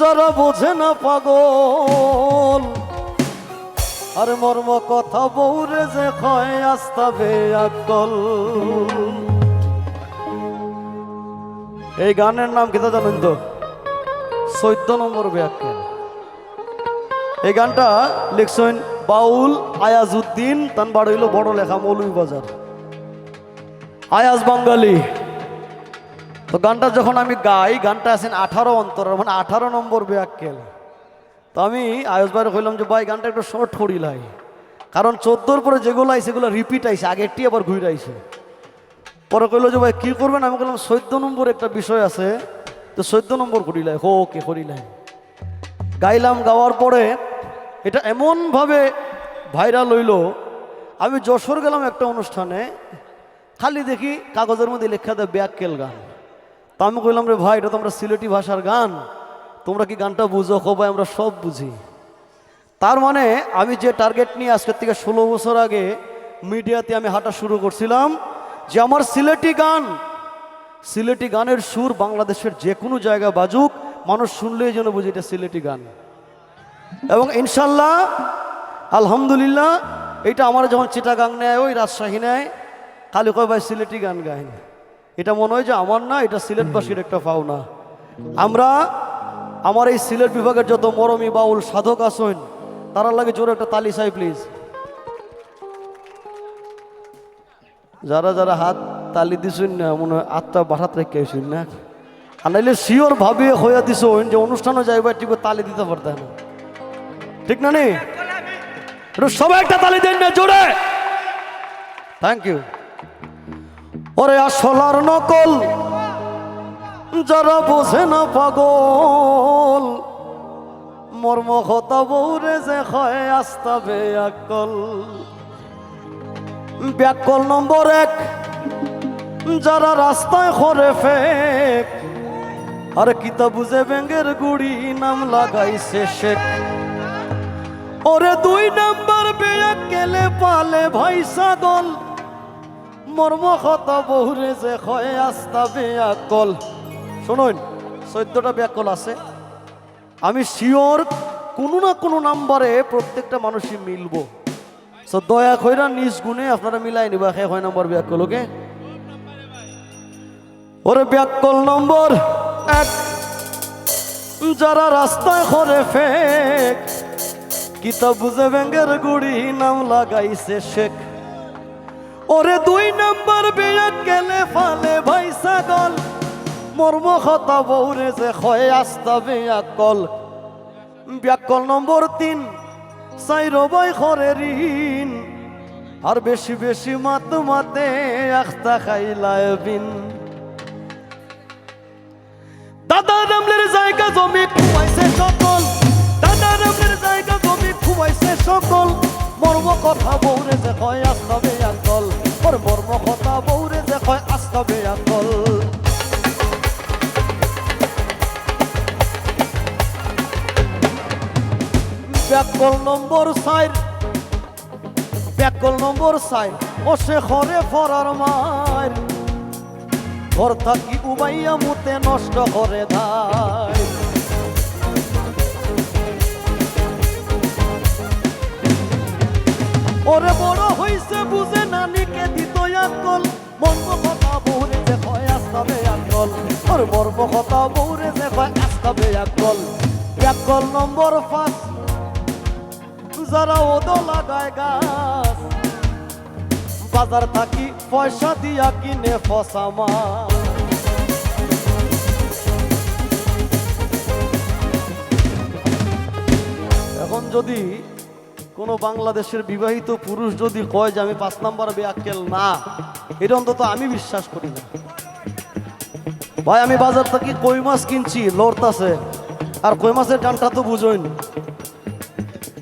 যারা বোঝে না পাগল, আর মর্ম কথা বৌরে যে ক্ষয় আস্তাবে আকল এই গানের নাম কি তা জানেন তো? চৈদ্দ নম্বর ব্যাখ্যা এই গানটা লিখছেন বাউল আয়াজউদ্দিন তান বাড়ি হইল বড় লেখা মৌলভী বাজার আয়াজ বাঙালি। তো গানটা যখন আমি গাই, গানটা আছেন আঠারো অন্তর মানে আঠারো নম্বর ব্যাক্কেল তো আমি আয়ুষ ভাইয়ের কইলাম যে, ভাই, গানটা একটু শর্ট করিলাই কারণ চোদ্দোর পরে যেগুলো আইছে সেগুলো রিপিট আইছে, আগেরটি আবার ঘুরে আইছে। পরে কইলো যে, ভাই, কী করবেন? আমি বললাম চোদ্দ নম্বর একটা বিষয় আছে। তো চোদ্দ নম্বর করিলাই হো ওকে করিলাই গাইলাম, গাওয়ার পরে এটা এমনভাবে ভাইরাল হইল, আমি যশোর গেলাম একটা অনুষ্ঠানে, খালি দেখি কাগজের মধ্যে লেখা দেয় ব্যাককেল গান। তা আমি কইলাম রে ভাই, এটা তো আমরা সিলেটি ভাষার গান। তোমরা কি গানটা বুঝো? ভাই আমরা সব বুঝি। তার মানে আমি যে টার্গেট নিয়ে আজকের থেকে ষোলো বছর আগে মিডিয়াতে আমি হাঁটা শুরু করছিলাম যে আমার সিলেটি গান, সিলেটি গানের সুর বাংলাদেশের যে কোনো জায়গায় বাজুক, মানুষ শুনলেই যেন বুঝি এটা সিলেটি গান। এবং ইনশাল্লাহ, আলহামদুলিল্লাহ, এটা আমার যখন চিটাগাং নেয়, ওই রাজশাহী নেয়, খালি কয় ভাই সিলেটি গান গাইন এটা মনে হয় যে আমার না, এটা সিলেটবাসীর একটা পাওনা আমরা, আমার এই সিলেট বিভাগের যত মরমী বাউল সাধক আসেন তারা লাগে জোরে একটা তালি চাই প্লিজ যারা যারা হাত তালি দিছুন না, মনে হয় আত্মা বাসাত রেখে আইসুন না। আর নাইলে শিওর ভাবে হইয়া দিছুন যে অনুষ্ঠানও যাইবা ঠিক তালি দিতে পারতে না। ঠিক না নি? সবাই একটা তালি দেন না, জোরে। থ্যাংক ইউ ওরে আসলার নকল, যারা বোঝে না পাগল, মর্ম কথা বৌরে যে হয় আস্তাবে আকল ব্যাকল নম্বর এক, যারা রাস্তায় করে ফেক, আর কিতা বুঝে ব্যাঙ্গের গুড়ি নাম লাগাইছে শেখ। ওরে দুই নাম্বার বেয়াক গেলে পালে ভাই ছাগল মর্ম কথা বহুরে যে হয় আস্তা বেয়াকল শুনুন, চোদ্দটা ব্যাকল আছে। আমি শিওর কোনো না কোনো নাম্বারে প্রত্যেকটা মানুষই মিলবো। সো দয়া কইরা নিজ গুণে আপনারা মিলাই নিবা হে হয় নম্বর ব্যাকল ওকে? ওরে ব্যাকল নম্বর এক। যারা রাস্তায় করে ফেক কিতা বুঝে ব্যাঙ্গের গুড়ি নাম লাগাইছে শেখ। ওরে দুই নাম্বার বেয়া গেলে ফালে ভাই ছাগল। মর্ম কথা বৌরে যে হয় আস্তা বেয়া কল। ব্যাকল নম্বর তিন, চাই রবাই খরে ঋণ। আর বেশি বেশি মাত মাতে আখতা খাইলায় বিন। দাদা রামলের জায়গা জমি খুবাইছে সকল। দাদা রামলের জায়গা জমি খুবাইছে সকল। মর্ম কথা বৌরে যে কয় আস্তাবে আঙ্কল ওর মর্ম কথা বৌরে যে কয় আস্তাবে আঙ্কল ব্যাকল নম্বর সাইড ব্যাকল নম্বর সাইড ও সে খরে ফরার মার। ঘর থাকি উবাইয়া মুতে নষ্ট করে ধাই ওরে বড় হইছে বুঝে নানিকে দিত আকল মর্ম কথা বৌরে যে কয়, আস্তাবে আকল ওর মর্ম কথা বৌরে যে কয়, আস্তাবে আকল আকল নম্বর পাঁচ, যারা ওদো লাগায় গাছ। বাজার থাকি পয়সা দিয়া কিনে ফসামা এখন যদি কোনো বাংলাদেশের বিবাহিত পুরুষ যদি কয় যে আমি পাঁচ নাম্বার বেআক্কেল, না। এটা অন্তত আমি বিশ্বাস করি না। ভাই, আমি বাজার থেকে কই মাছ কিনছি? লড়তাছে। আর কই মাছের গানটা তো বুঝোই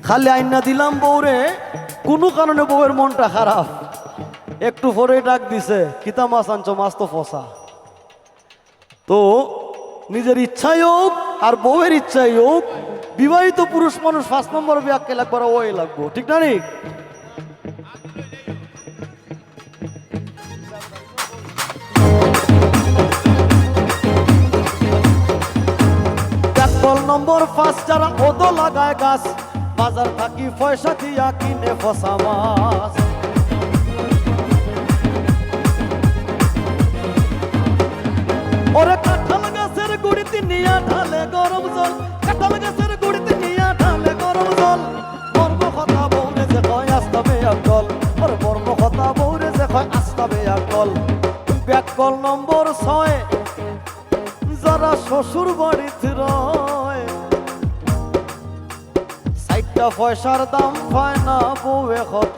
খালি আইনা দিলাম বউরে, কোনো কারণে বউয়ের মনটা খারাপ। একটু পরে ডাক দিছে, কিতা মাছ আনছো? মাছ তো ফসা। তো নিজের ইচ্ছাই হোক আর বউয়ের ইচ্ছাই হোক বিবাহিত পুরুষ মানুষ পাঁচ নম্বর বিয়াকে লাগবার ওই লাগবো। ঠিক না নম্বর যারা লাগায় গাছ, বাজার থাকি পয়সা দিয়া কিনে ফসা মাছ। ওরে কাঁঠাল গাছের গুড়িতে নিয়া ঢালে গরম জল, কাঁঠাল গাছের ব্যাকল নম্বর ছয়। যারা শ্বশুর বাড়িতে রয়। সাইটটা পয়সার দাম পায় না বউয়ে কয়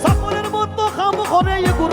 সাপরের মতো খাম করে ইগুর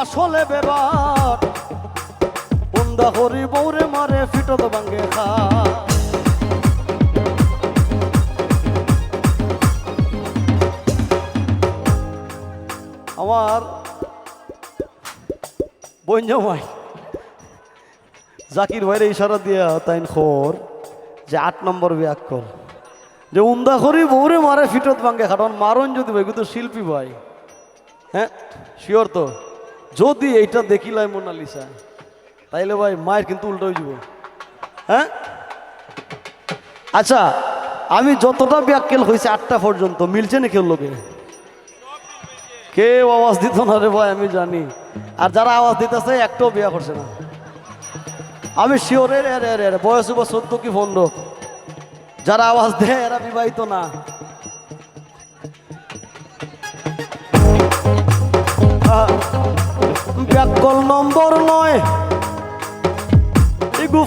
আসলে বেবার। বন্দা হরি বৌরে মারে, ফিটত ভাঙ্গে খা। আমার বঞ্জমাই জাকির ভাইরে ইশারা দিয়া তাইন খোর যে আট নম্বর ব্যাকল যে উন্দা করি বৌরে মারে, ফিটত ভাঙ্গে খাটন মারন যদি ভাই, কিন্তু শিল্পী ভাই হ্যাঁ শিওর তো? যদি এইটা দেখিলাই মোনালিসা তাইলে ভাই মায়ের কিন্তু উল্টো হয়ে যাব। হ্যাঁ? আচ্ছা আমি যতটা ব্যাককেল হয়েছে আটটা পর্যন্ত, মিলছে না কেউ লোকে? কেউ আওয়াজ দিত না রে ভাই, আমি জানি। আর যারা আওয়াজ দিতেছে, একটাও বিয়া করছে না। আমি শিওরে রে রে রে বয়স বা চোদ্দ কি পনেরো। যারা আওয়াজ দেয়, এরা বিবাহিত না।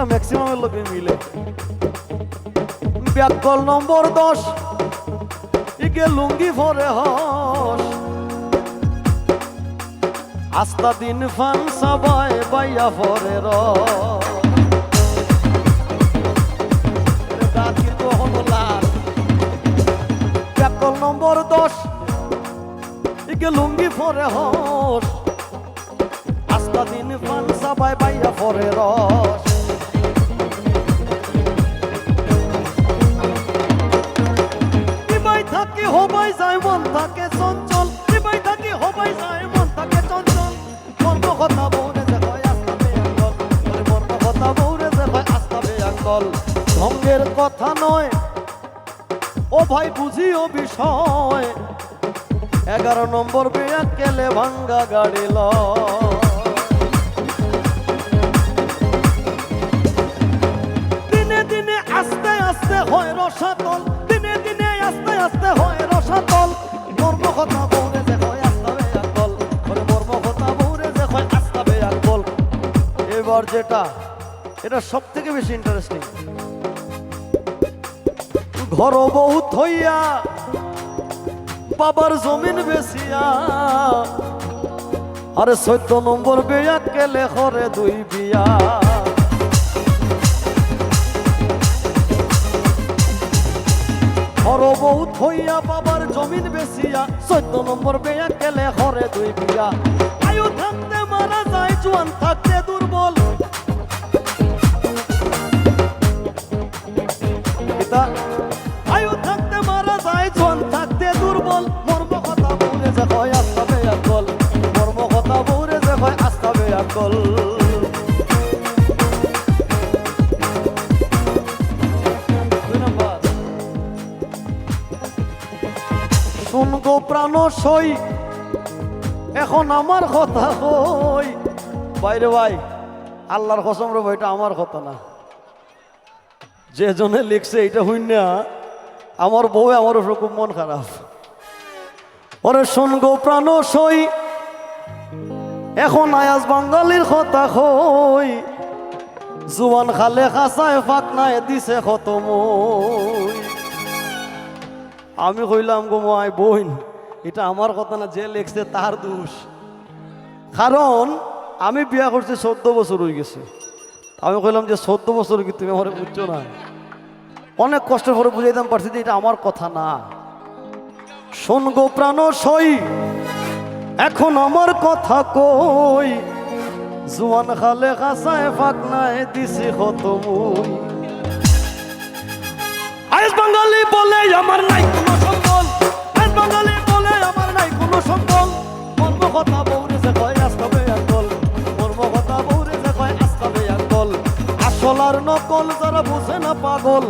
এটা ম্যাক্সিমামের লোকে মিলে। ব্যাকল নম্বর দশ ইকে লুঙ্গি ভরে হস। আস্তা দিন ফান সবাই বাইয়া ফরে র নম্বর দশ ইকে লুঙ্গি ফরে হস। আস্তা দিন ফান সবাই বাইয়া ফরে রস। হবাই যায় মন থাকে চঞ্চল। নিবাই থাকি, হবাই যায় মন থাকে চঞ্চল। মর্ম কথা বৌরে যে হয় আস্তাবে আঙ্কল ওরে মর্ম কথা বৌরে যে হয় আস্তাবে আঙ্কল ঢঙ্গের কথা নয়, ও ভাই বুঝিও বিষয়। এগারো নম্বর বেয়া কেলে ভাঙ্গা গাড়ি লয়। দিনে দিনে আস্তে আস্তে হয় রসাতল। দিনে আস্তে আস্তে হয় রসাতল। মর্ম কথা বৌরে যে হয় আস্তাবে আকল ওরে মর্ম কথা বৌরে যে হয় আস্তাবে আকল এবার যেটা, এটা সব থেকে বেশি ইন্টারেস্টিং ঘর বউ থইয়া বাবার জমিন বেচিয়া। আরে চৈদ্দ নম্বর বেয়া কেলে করে দুই বিয়া। বউ থইয়া বাবার জমিন বেচিয়া চৈদ্দ নম্বর বেয়া কেলে হরে দুই বিয়া। আয়ু থাকতে মারা যায়, জোয়ান থাকতে দুর্বল। আয়ু থাকতে মারা থাকতে কথা বলে যে কথা যে হয় আস্তাবে আকল শুন গো প্রাণ সই। এখন আমার কথা কই। বাইরে ভাই আল্লাহর কসম রে ভাই, এটা আমার কথা না। যে জনে লিখছে এটা হইন না আমার বউ আমার উপর খুব মন খারাপ। ওরে শুন গো প্রাণ সই এখন আয়াজ বাঙালির কথা কই। জুয়ান খালে খাসায় ফাঁক নাই দিছে কত মই। আমি কইলাম গো মাই বইন এটা আমার কথা না, যে লেখছে তার দোষ। কারণ আমি বিয়া করছি চোদ্দ বছর হয়ে গেছে। আমি কইলাম যে চোদ্দ বছর কি তুমি আমার বুঝছ না? অনেক কষ্ট করে বুঝাইতাম পারছি যে এটা আমার কথা না। শোন গো প্রাণ সই, এখন আমার কথা কই? জুয়ান খালে খাসায় ফাঁক নাই দিছে কত মই। আজ বাঙালি বলে আমার নাই। সম্বল আজ বাঙালি নাই কোনো সম্বল। মর্ম কথা বৌরে কয় আস্তাবে আকল মর্ম কথা বৌরে কয় না পাগল আসল আর নকল যারা বুঝে না পাগল।